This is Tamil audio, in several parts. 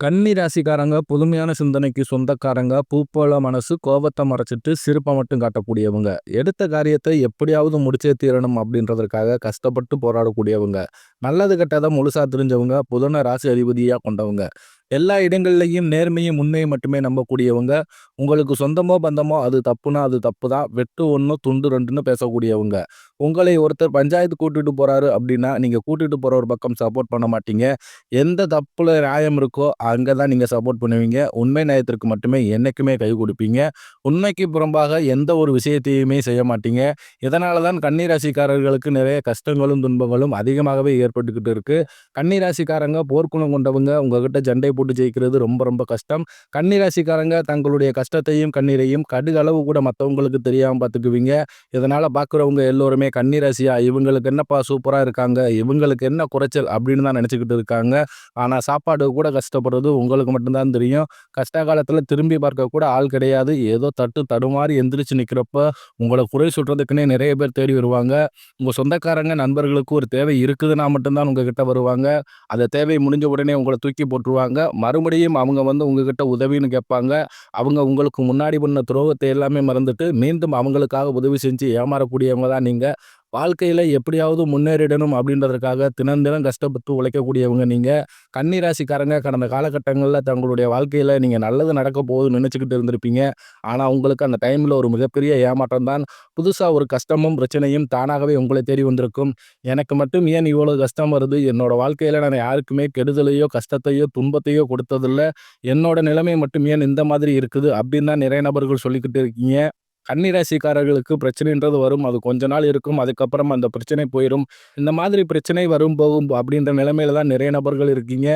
கன்னி ராசிக்காரங்க புதுமையான சிந்தனைக்கு சொந்தக்காரங்க பூப்போல மனசு கோபத்தை மறைச்சிட்டு சிரிப்பை மட்டும் காட்டக்கூடியவங்க. எடுத்த காரியத்தை எப்படியாவது முடிச்சே தீரணும் அப்படின்றதற்காக கஷ்டப்பட்டு போராடக்கூடியவங்க. நல்லது கெட்டதை முழுசா தெரிஞ்சவங்க புதன ராசி அதிபதியாக கொண்டவங்க. எல்லா இடங்கள்லையும் நேர்மையும் உண்மையை மட்டுமே நம்பக்கூடியவங்க. உங்களுக்கு சொந்தமோ பந்தமோ அது தப்புனா அது தப்பு தான் வெட்டு ஒன்று துண்டு ரெண்டுன்னு பேசக்கூடியவங்க. உங்களை ஒருத்தர் பஞ்சாயத்து கூட்டிட்டு போறாரு அப்படின்னா நீங்க கூட்டிட்டு போற ஒரு பக்கம் சப்போர்ட் பண்ண மாட்டீங்க. எந்த தப்புல நியாயம் இருக்கோ அங்கே தான் நீங்கள் சப்போர்ட் பண்ணுவீங்க. உண்மை நியாயத்திற்கு மட்டுமே என்றைக்குமே கை கொடுப்பீங்க. உண்மைக்கு புறம்பாக எந்த ஒரு விஷயத்தையுமே செய்ய மாட்டீங்க. இதனால தான் கன்னிராசிக்காரர்களுக்கு நிறைய கஷ்டங்களும் துன்பங்களும் அதிகமாகவே ஏற்பட்டுக்கிட்டு இருக்கு. கன்னிராசிக்காரங்க போர்க்குணம் கொண்டவங்க உங்ககிட்ட ஜண்டை போட்டு ஜெயிக்கிறது ரொம்ப ரொம்ப கஷ்டம். கன்னிராசிக்காரங்க தங்களுடைய கஷ்டத்தையும் கண்ணீரையும் கடுகளவு கூட மற்றவங்களுக்கு தெரியாமல் பார்த்துக்குவீங்க இதனால் பார்க்குறவங்க எல்லோருமே கன்னிராசியாக இவங்களுக்கு என்னப்பா சூப்பராக இருக்காங்க இவங்களுக்கு என்ன குறைச்சல் அப்படின்னு தான் நினச்சிக்கிட்டு இருக்காங்க. ஆனால் சாப்பாடு கூட கஷ்டப்படுறது உங்களுக்கு மட்டும்தான் தெரியும். கஷ்ட காலத்தில் திரும்பி பார்க்க கூட ஆள் கிடையாது. ஏதோ தட்டு தடுமாறி எந்திரிச்சு நிற்கிறப்ப உங்களை குறை சொல்கிறதுக்குன்னே நிறைய பேர் தேடி வருவாங்க. உங்கள் சொந்தக்காரங்க நண்பர்களுக்கு ஒரு தேவை இருக்குதுன்னா மட்டும்தான் உங்ககிட்ட வருவாங்க. அந்த தேவை முடிஞ்ச உடனே உங்களை தூக்கி போட்டுருவாங்க. மறுபடியும் அவங்க வந்து உங்ககிட்ட உதவின்னு கேட்பாங்க. அவங்க உங்களுக்கு முன்னாடி பண்ண துரோகத்தை எல்லாமே மறந்துட்டு மீண்டும் அவங்களுக்காக உதவி செஞ்சு ஏமாறக்கூடியவங்க தான் நீங்கள் வாழ்க்கையில் எப்படியாவது முன்னேறிடணும் அப்படின்றதுக்காக தினம் தினம் கஷ்டப்பட்டு உழைக்கக்கூடியவங்க நீங்கள் கன்னிராசிக்காரங்க கடந்த காலகட்டங்களில் தங்களுடைய வாழ்க்கையில் நீங்கள் நல்லது நடக்க போகுதுன்னு நினச்சிக்கிட்டு இருந்திருப்பீங்க. ஆனால் உங்களுக்கு அந்த டைமில் ஒரு மிகப்பெரிய ஏமாற்றம் தான். புதுசாக ஒரு கஷ்டமும் பிரச்சனையும் தானாகவே உங்களை தேடி வந்திருக்கும். எனக்கு மட்டும் ஏன் இவ்வளோ கஷ்டம் வருது? என்னோடய வாழ்க்கையில் நான் யாருக்குமே கெடுதலையோ கஷ்டத்தையோ துன்பத்தையோ கொடுத்ததில்ல. என்னோட நிலைமை மட்டும் ஏன் இந்த மாதிரி இருக்குது? அப்படின்னு தான் நிறைய நபர்கள் சொல்லிக்கிட்டு இருக்கீங்க. கன்னிராசிக்காரர்களுக்கு பிரச்சனைன்றது வரும். அது கொஞ்ச நாள் இருக்கும். அதுக்கப்புறம் அந்த பிரச்சனை போயிடும் இந்த மாதிரி பிரச்சனை வரும் போகும் அப்படின்ற நிலைமையில தான் நிறைய நபர்கள் இருக்கீங்க.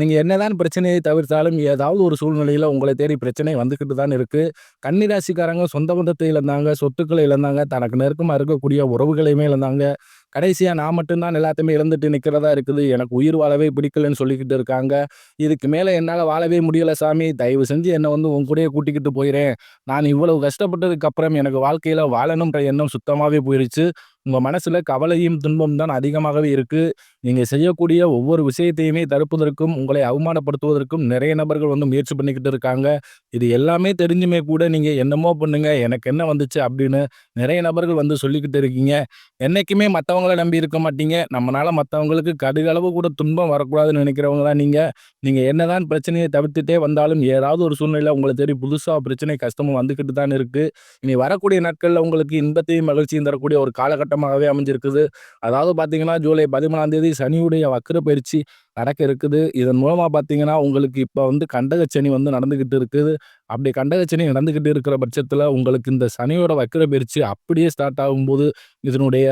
நீங்கள் என்னதான் பிரச்சனையை தவிர்த்தாலும் ஏதாவது ஒரு சூழ்நிலையில் உங்களை தேடி பிரச்சனை வந்துக்கிட்டு தான் இருக்குது கன்னிராசிக்காரங்க சொந்த பந்தத்தை இழந்தாங்க சொத்துக்களை இழந்தாங்க தனக்கு நெருக்கமாக இருக்கக்கூடிய உறவுகளையுமே இழந்தாங்க. கடைசியாக நான் மட்டும்தான் எல்லாத்தையுமே இழந்துட்டு நிற்கிறதா இருக்குது. எனக்கு உயிர் வாழவே பிடிக்கலன்னு சொல்லிக்கிட்டு இருக்காங்க. இதுக்கு மேலே என்னால் வாழவே முடியலை சாமி. தயவு செஞ்சு என்னை வந்து உன் கூடயே கூட்டிக்கிட்டு போயிறேன் நான் இவ்வளவு கஷ்டப்பட்டதுக்கு அப்புறம் எனக்கு வாழ்க்கையில் வாழணுன்ற எண்ணம் சுத்தமாகவே போயிடுச்சு உங்கள் மனசில் கவலையும் துன்பம் தான் அதிகமாகவே இருக்குது நீங்கள் செய்யக்கூடிய ஒவ்வொரு விஷயத்தையுமே தடுப்பதற்கும் உங்களை அவமானப்படுத்துவதற்கும் நிறைய நபர்கள் வந்து முயற்சி பண்ணிக்கிட்டு இருக்காங்க. இது எல்லாமே தெரிஞ்சுமே கூட நீங்கள் என்னமோ பண்ணுங்கள் எனக்கு என்ன வந்துச்சு அப்படின்னு நிறைய நபர்கள் வந்து சொல்லிக்கிட்டு இருக்கீங்க. என்றைக்குமே மற்றவங்கள நம்பி இருக்க மாட்டீங்க. நம்மளால் மற்றவங்களுக்கு கடுகளவு கூட துன்பம் வரக்கூடாதுன்னு நினைக்கிறவங்க தான் நீங்கள் நீங்கள் என்னதான் பிரச்சனையை தவிர்த்துட்டே வந்தாலும் ஏதாவது ஒரு சூழ்நிலை உங்களை தேடி புதுசாக பிரச்சனை கஷ்டமும் வந்துக்கிட்டு தான் இருக்குது இனி வரக்கூடிய நாட்களில் உங்களுக்கு இன்பத்தையும் மகிழ்ச்சியும் தரக்கூடிய ஒரு காலகட்டம் காலகட்டமாகவே அமைஞ்சிருக்குது. அதாவது பார்த்தீங்கன்னா ஜூலை பதிமூணாம் தேதி சனியுடைய வக்கர பயிற்சி நடக்க இருக்குது. இதன் மூலமாக பார்த்தீங்கன்னா உங்களுக்கு இப்போ வந்து கண்டகச்சனி வந்து நடந்துக்கிட்டு இருக்குது. அப்படி கண்டகச்சனி நடந்துக்கிட்டு இருக்கிற பட்சத்தில் உங்களுக்கு இந்த சனியோட வக்கர பயிற்சி அப்படியே ஸ்டார்ட் ஆகும்போது இதனுடைய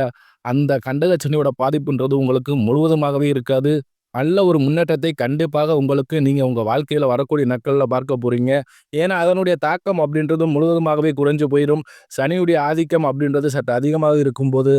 அந்த கண்டகச்சனியோட பாதிப்புன்றது உங்களுக்கு முழுவதுமாகவே இருக்காது. நல்ல ஒரு முன்னேற்றத்தை கண்டிப்பாக உங்களுக்கு நீங்கள் உங்கள் வாழ்க்கையில் வரக்கூடிய நாட்களில் பார்க்க போகிறீங்க ஏன்னா அதனுடைய தாக்கம் அப்படின்றது முழுவதுமாகவே குறைஞ்சு போயிடும் சனியுடைய ஆதிக்கம் அப்படின்றது சற்று அதிகமாக இருக்கும்போது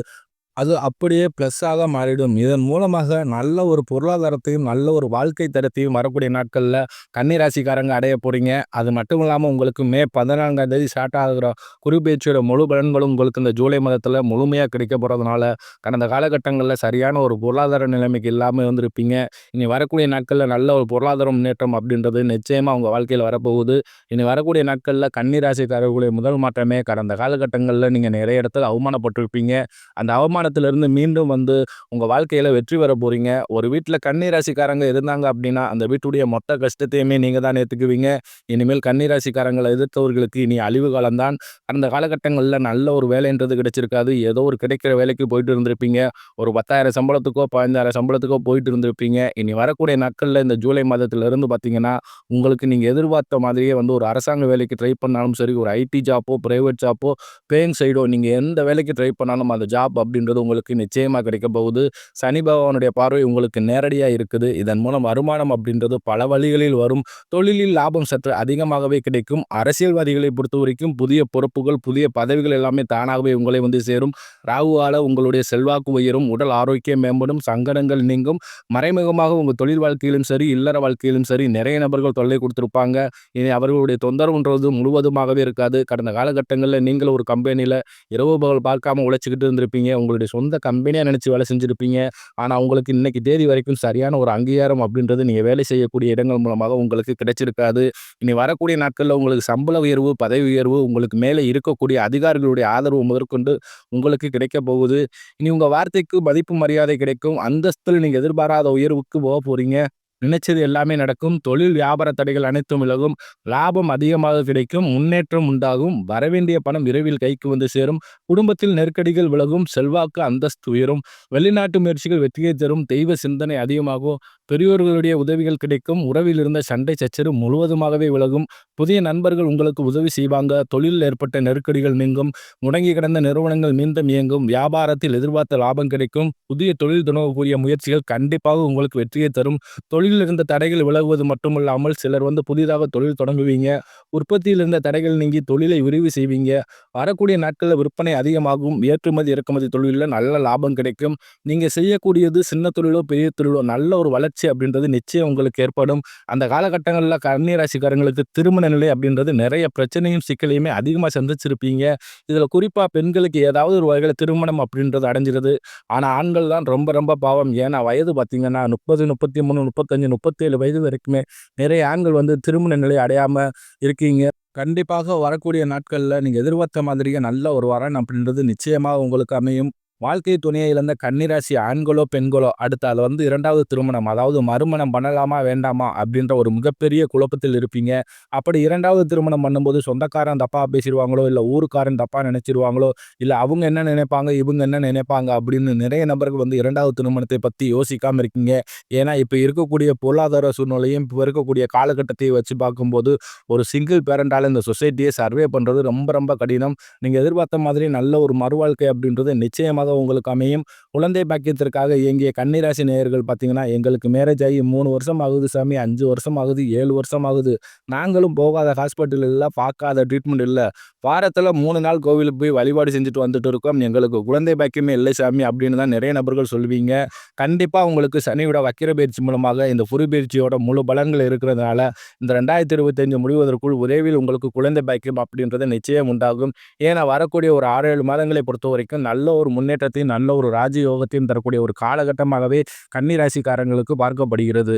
அது அப்படியே ப்ளஸ்ஸாக மாறிடும். இதன் மூலமாக நல்ல ஒரு பொருளாதாரத்தையும் நல்ல ஒரு வாழ்க்கை தரத்தையும் வரக்கூடிய நாட்களில் கன்னிராசிக்காரங்க அடைய போகிறீங்க அது மட்டும் இல்லாமல் உங்களுக்கு மே பதினான்காம் தேதி ஸ்டார்ட் ஆகிற குறிப்பேச்சியோட முழு பலன்களும் உங்களுக்கு இந்த ஜூலை மாதத்தில் முழுமையாக கிடைக்க போகிறதுனால கடந்த காலகட்டங்களில் சரியான ஒரு பொருளாதார நிலைமைக்கு இல்லாமல் வந்திருப்பீங்க இனி வரக்கூடிய நாட்களில் நல்ல ஒரு பொருளாதார முன்னேற்றம் அப்படின்றது நிச்சயமாக உங்கள் வாழ்க்கையில் வரப்போகுது. இனி வரக்கூடிய நாட்களில் கன்னிராசிக்காரர்களுடைய முதல் மாற்றமே கடந்த காலகட்டங்களில் நீங்கள் நிறைய இடத்துல அவமானப்பட்டிருப்பீங்க. அந்த அவமான அவமானத்திலிருந்து மீண்டும் வந்து உங்கள் வாழ்க்கையில் வெற்றி பெற போகிறீங்க ஒரு வீட்டில் கன்னிராசிக்காரங்க இருந்தாங்க அப்படின்னா அந்த வீட்டுடைய மொத்த கஷ்டத்தையுமே நீங்கள் தான் ஏற்றுக்குவீங்க இனிமேல் கன்னிராசிக்காரங்களை எதிர்த்தவர்களுக்கு இனி அழிவு காலம்தான். அந்த காலகட்டங்களில் நல்ல ஒரு வேலைன்றது கிடைச்சிருக்காது. ஏதோ ஒரு கிடைக்கிற வேலைக்கு போயிட்டு இருந்திருப்பீங்க. ஒரு பத்தாயிரம் சம்பளத்துக்கோ பதினஞ்சாயிரம் சம்பளத்துக்கோ போயிட்டு இருந்திருப்பீங்க. இனி வரக்கூடிய நாட்களில் இந்த ஜூலை மாதத்திலிருந்து பார்த்தீங்கன்னா உங்களுக்கு நீங்கள் எதிர்பார்த்த மாதிரியே வந்து ஒரு அரசாங்க வேலைக்கு ட்ரை பண்ணாலும் சரி ஒரு ஐடி ஜாப்போ ப்ரைவேட் ஜாப்போ பேயிங் சைடோ நீங்கள் எந்த வேலைக்கு ட்ரை பண்ணாலும் அந்த ஜாப் அப்படின்றது என்பது உங்களுக்கு நிச்சயமாக கிடைக்க போகுது. சனி பகவானுடைய பார்வை உங்களுக்கு நேரடியாக இருக்குது. இதன் மூலம் வருமானம் அப்படின்றது பல வழிகளில் வரும். தொழிலில் லாபம் சற்று அதிகமாகவே கிடைக்கும். அரசியல்வாதிகளை பொறுத்த வரைக்கும் புதிய பொறுப்புகள் புதிய பதவிகள் எல்லாமே தானாகவே உங்களை வந்து சேரும். ராகுவால உங்களுடைய செல்வாக்கு உயரும். உடல் ஆரோக்கியம் மேம்படும். சங்கடங்கள் நீங்கும். மறைமுகமாக உங்கள் தொழில் வாழ்க்கையிலும் சரி இல்லற வாழ்க்கையிலும் சரி நிறைய நபர்கள் தொல்லை கொடுத்துருப்பாங்க. இனி அவர்களுடைய தொந்தரவுன்றது முழுவதுமாகவே இருக்காது. கடந்த காலகட்டங்களில் நீங்கள் ஒரு கம்பெனியில் இரவு பகல் பார்க்காம உழைச்சிக்கிட்டு இருந்திருப்பீங்க. உங்களுடைய உங்களுடைய சொந்த கம்பெனியாக நினச்சி வேலை செஞ்சுருப்பீங்க ஆனால் உங்களுக்கு இன்றைக்கி தேதி வரைக்கும் சரியான ஒரு அங்கீகாரம் அப்படின்றது நீங்கள் வேலை செய்யக்கூடிய இடங்கள் மூலமாக உங்களுக்கு கிடைச்சிருக்காது. இனி வரக்கூடிய நாட்களில் உங்களுக்கு சம்பள உயர்வு, பதவி உயர்வு, உங்களுக்கு மேலே இருக்கக்கூடிய அதிகாரிகளுடைய ஆதரவு முதற்கொண்டு உங்களுக்கு கிடைக்கப் போகுது. இனி உங்கள் வார்த்தைக்கு மதிப்பு, மரியாதை கிடைக்கும். அந்தஸ்தில் நீங்கள் எதிர்பாராத உயர்வுக்கு போக போகிறீங்க நினைச்சது எல்லாமே நடக்கும். தொழில், வியாபார தடைகள் அனைத்தும் விலகும். லாபம் அதிகமாக கிடைக்கும். முன்னேற்றம் உண்டாகும். வரவேண்டிய பணம் விரைவில் கைக்கு வந்து சேரும். குடும்பத்தில் நெருக்கடிகள் விலகும். செல்வாக்கு, அந்தஸ்து உயரும். வெளிநாட்டு முயற்சிகள் வெற்றியை தரும். தெய்வ சிந்தனை அதிகமாகும். பெரியோர்களுடைய உதவிகள் கிடைக்கும். உறவில் இருந்த சண்டை சச்சரவு முழுவதுமாகவே விலகும். புதிய நண்பர்கள் உங்களுக்கு உதவி செய்வாங்க. தொழிலில் ஏற்பட்ட நெருக்கடிகள் நீங்கும். முடங்கி கிடந்த நிறுவனங்கள் மீண்டும் இயங்கும். வியாபாரத்தில் எதிர்பார்த்த லாபம் கிடைக்கும். புதிய தொழில் தொடங்கக்கூடிய முயற்சிகள் கண்டிப்பாக உங்களுக்கு வெற்றியை தரும். தொழில் தொழிலில் இருந்த தடைகள் விலகுவது மட்டுமல்லாமல் சிலர் வந்து புதிதாக தொழில் தொடங்குவீங்க. உற்பத்தியில் இருந்த தடைகள் நீங்கி தொழிலை விரிவு செய்வீங்க. வரக்கூடிய நாட்களில் விற்பனை அதிகமாகும். ஏற்றுமதி, இறக்குமதி தொழிலில் நல்ல லாபம் கிடைக்கும். நீங்கள் செய்யக்கூடியது சின்ன தொழிலோ, பெரிய தொழிலோ நல்ல ஒரு வளர்ச்சி அப்படின்றது நிச்சயம் உங்களுக்கு ஏற்படும். அந்த காலகட்டங்களில் கன்னி ராசிக்காரங்களுக்கு திருமண நிலை அப்படின்றது நிறைய பிரச்சனையும், சிக்கலையுமே அதிகமாக சந்திச்சிருப்பீங்க. இதில் குறிப்பாக பெண்களுக்கு ஏதாவது ஒரு வகையில் திருமணம் அப்படின்றது அடைஞ்சிருது. ஆனால் ஆண்கள் தான் ரொம்ப ரொம்ப பாவம். ஏன்னா, வயது பார்த்தீங்கன்னா 30, 33, 35, 37 வயது வரைக்குமே நிறைய ஆண்கள் வந்து திருமண நிலை அடையாமல் இருக்கீங்க. கண்டிப்பாக வரக்கூடிய நாட்களில் நீங்கள் எதிர்பார்த்த மாதிரியே நல்ல ஒரு வரன் அப்படின்றது நிச்சயமாக உங்களுக்கு அமையும். வாழ்க்கை துணையை இழந்த கன்னிராசி ஆண்களோ, பெண்களோ அடுத்து அது வந்து இரண்டாவது திருமணம் அதாவது மறுமணம் பண்ணலாமா, வேண்டாமா அப்படின்ற ஒரு மிகப்பெரிய குழப்பத்தில் இருப்பீங்க. அப்படி இரண்டாவது திருமணம் பண்ணும்போது சொந்தக்காரன் தப்பா பேசிடுவாங்களோ இல்லை ஊருக்காரன் தப்பா நினைச்சிருவாங்களோ, இல்லை அவங்க என்ன நினைப்பாங்க, இவங்க என்ன நினைப்பாங்க அப்படின்னு நிறைய நபர்கள் வந்து இரண்டாவது திருமணத்தை பற்றி யோசிக்காமல் இருக்கீங்க. ஏன்னா, இப்போ இருக்கக்கூடிய பொருளாதார சூழ்நிலையும், இப்போ இருக்கக்கூடிய காலகட்டத்தையும் வச்சு பார்க்கும்போது ஒரு சிங்கிள் பேரண்டால் இந்த சொசைட்டியை சர்வே பண்ணுறது ரொம்ப ரொம்ப கடினம். நீங்கள் எதிர்பார்த்த மாதிரி நல்ல ஒரு மறுவாழ்க்கை அப்படின்றது நிச்சயமாக உங்களுக்கு அமையும். குழந்தை பாக்கியத்திற்காக இயங்கிய கன்னிராசி நேயர்கள் பார்த்தீங்கன்னா, எங்களுக்கு மேரேஜ் ஆகி மூணு வருஷம் ஆகுது சாமி, அஞ்சு வருஷம் ஆகுது, ஏழு வருஷம் ஆகுது. நாங்களும் போகாத ஹாஸ்பிட்டல் இல்லை பார்க்காத ட்ரீட்மெண்ட் இல்லை வாரத்தில் மூணு நாள் கோவிலுக்கு போய் வழிபாடு செஞ்சுட்டு வந்துட்டு இருக்கோம். எங்களுக்கு குழந்தை பாக்கியமே இல்லை சாமி அப்படின்னு தான் நிறைய நபர்கள் சொல்லுவீங்க. கண்டிப்பாக உங்களுக்கு சனியோட வக்கிர பயிற்சி மூலமாக இந்த புரி பயிற்சியோட முழு பலன்கள் இருக்கிறதுனால, இந்த 2025 முடிவதற்குள் உதவியில் உங்களுக்கு குழந்தை பாக்கியம் அப்படின்றது நிச்சயம் உண்டாகும். ஏன்னா, வரக்கூடிய ஒரு 6, 7 மாதங்களை பொறுத்த வரைக்கும் நல்ல ஒரு முன்னேற்றத்தையும், நல்ல ஒரு ராஜயோகத்தையும் தரக்கூடிய ஒரு காலகட்டமாகவே கன்னிராசிக்காரங்களுக்கு பார்க்கப்படுகிறது.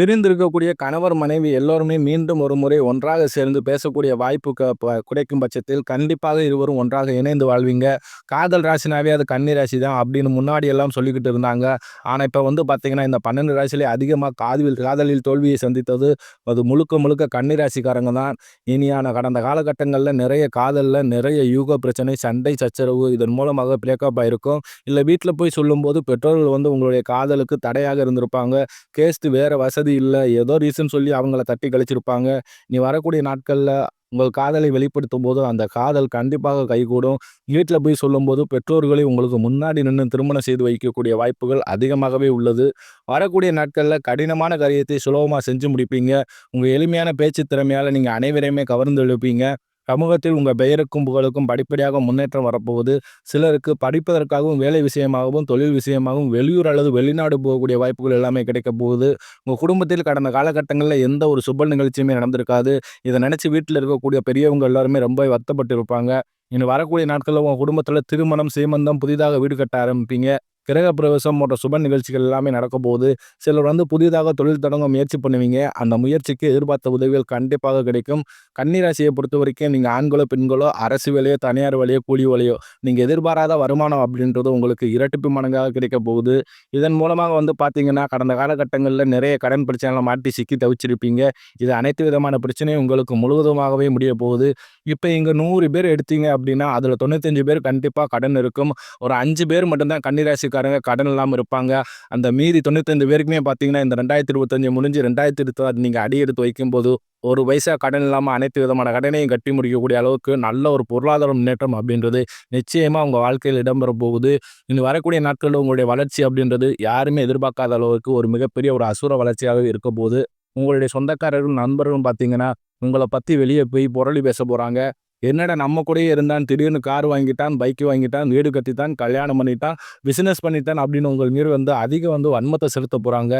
பிரிந்திருக்கக்கூடிய கணவர், மனைவி எல்லோருமே மீண்டும் ஒரு முறை ஒன்றாக சேர்ந்து பேசக்கூடிய வாய்ப்பு க ப கிடைக்கும் பட்சத்தில் கண்டிப்பாக இருவரும் ஒன்றாக இணைந்து வாழ்வீங்க. காதல் ராசினாவே அது கன்னி ராசி தான் அப்படின்னு முன்னாடி எல்லாம் சொல்லிக்கிட்டு இருந்தாங்க. ஆனால் இப்போ வந்து பார்த்தீங்கன்னா, இந்த 12 ராசியிலே அதிகமாக காதலில் காதலில் தோல்வியை சந்தித்தது அது முழுக்க முழுக்க கன்னி ராசிக்காரங்க தான். இனியான கடந்த காலகட்டங்களில் நிறைய காதலில் நிறைய யூக பிரச்சனை, சண்டை சச்சரவு இதன் மூலமாக பிரேக்கப் ஆயிருக்கும். இல்லை வீட்டில் போய் சொல்லும்போது பெற்றோர்கள் வந்து உங்களுடைய காதலுக்கு தடையாக இருந்திருப்பாங்க. கேஸ்து வேறு வசதி இல்லை ஏதோ ரீசன் சொல்லி அவங்கள தட்டி கழிச்சிருப்பாங்க. நீ வரக்கூடிய நாட்களில் உங்கள் காதலை வெளிப்படுத்தும் போது அந்த காதல் கண்டிப்பாக கைகூடும். வீட்டில் போய் சொல்லும்போது பெற்றோர்களை உங்களுக்கு முன்னாடி நின்று திருமணம் செய்து வைக்கக்கூடிய வாய்ப்புகள் அதிகமாகவே உள்ளது. வரக்கூடிய நாட்களில் கடினமான காரியத்தை சுலபமாக செஞ்சு முடிப்பீங்க. உங்கள் எளிமையான பேச்சு திறமையால் நீங்கள் அனைவரையுமே கவர்ந்து எழுப்பீங்க சமூகத்தில் உங்கள் பெயருக்கும், புகழுக்கும் படிப்படியாக முன்னேற்றம் வரப்போகுது. சிலருக்கு படிப்பதற்காகவும், வேலை விஷயமாகவும், தொழில் விஷயமாகவும் வெளியூர் அல்லது வெளிநாடு போகக்கூடிய வாய்ப்புகள் எல்லாமே கிடைக்கப் போகுது. உங்கள் குடும்பத்தில் கடந்த காலகட்டங்களில் எந்த ஒரு சுப நிகழ்ச்சியுமே நடந்திருக்காது. இதை நினச்சி வீட்டில் இருக்கக்கூடிய பெரியவங்க எல்லாருமே ரொம்ப வருத்தப்பட்டு இருப்பாங்க. இனி வரக்கூடிய நாட்களில் உங்கள் குடும்பத்தில் திருமணம், சீமந்தம், புதிதாக வீடு கட்ட ஆரம்பிப்பீங்க. கிரகப்பிரவேசம் போன்ற சுப நிகழ்ச்சிகள் எல்லாமே நடக்கப் போகுது. சிலர் வந்து புதிதாக தொழில் தொடங்க முயற்சி பண்ணுவீங்க. அந்த முயற்சிக்கு எதிர்பார்த்த உதவிகள் கண்டிப்பாக கிடைக்கும். கன்னிராசியை பொறுத்த வரைக்கும் நீங்கள் ஆண்களோ, பெண்களோ அரசு வேலையோ, தனியார் வேலையோ, கூலி வேலையோ நீங்கள் எதிர்பாராத வருமானம் அப்படின்றது உங்களுக்கு இரட்டிப்பு மடங்காக கிடைக்கப் போகுது. இதன் மூலமாக வந்து பார்த்தீங்கன்னா, கடந்த காலகட்டங்களில் நிறைய கடன் பிரச்சனைகளை மாட்டி சிக்கி தவிச்சிருப்பீங்க. இது அனைத்து விதமான பிரச்சனையும் உங்களுக்கு முழுவதுமாகவே முடிய போகுது. இப்போ இங்கே நூறு பேர் எடுத்தீங்க அப்படின்னா, அதில் தொண்ணூத்தஞ்சு பேர் கண்டிப்பாக கடன் இருக்கும். ஒரு அஞ்சு பேர் மட்டும்தான் கன்னிராசி கன்னி கடன் இல்லாமல் இருப்பாங்க. அந்த மீதி 95 பேருக்குமே பார்த்தீங்கன்னா, இந்த 2025 முடிஞ்சு ரெண்டாயிரத்தி இருபத்தாறு நீங்கள் அடி எடுத்து வைக்கும்போது, ஒரு வயசாக கடன் இல்லாமல் அனைத்து விதமான கடனையும் கட்டி முடிக்கக்கூடிய அளவுக்கு நல்ல ஒரு பொருளாதார முன்னேற்றம் அப்படின்றது நிச்சயமாக உங்கள் வாழ்க்கையில் இடம்பெற போகுது. இனி வரக்கூடிய நாட்களில் உங்களுடைய வளர்ச்சி அப்படின்றது யாருமே எதிர்பார்க்காத அளவுக்கு ஒரு மிகப்பெரிய ஒரு அசுர வளர்ச்சியாகவே இருக்க போகுது. உங்களுடைய சொந்தக்காரர்கள், நண்பர்களும் பார்த்தீங்கன்னா, உங்களை பற்றி வெளியே போய் புரளி பேச போகிறாங்க என்னடா நம்ம கூடயே இருந்தான் திடீர்னு கார் வாங்கிட்டான் பைக் வாங்கிட்டான் வீடு கட்டித்தான் கல்யாணம் பண்ணிட்டான் பிஸ்னஸ் பண்ணிட்டான் அப்படின்னு உங்கள் மீது வந்து அதிக வந்து வன்மத்தை செலுத்த போகிறாங்க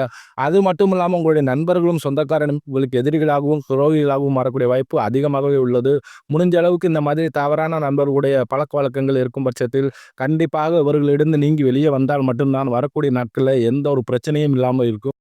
அது மட்டும் இல்லாமல் உங்களுடைய நண்பர்களும் சொந்தக்காரனும் உங்களுக்கு எதிரிகளாகவும் துரோகிகளாகவும் வரக்கூடிய வாய்ப்பு அதிகமாகவே உள்ளது. முடிஞ்ச அளவுக்கு இந்த மாதிரி தவறான நண்பர்களுடைய பழக்க வழக்கங்கள் இருக்கும் பட்சத்தில் கண்டிப்பாக இவர்களிடம் நீங்கி வெளியே வந்தால் மட்டும்தான் வரக்கூடிய நாட்களில் எந்த ஒரு பிரச்சனையும் இல்லாமல் இருக்கும்.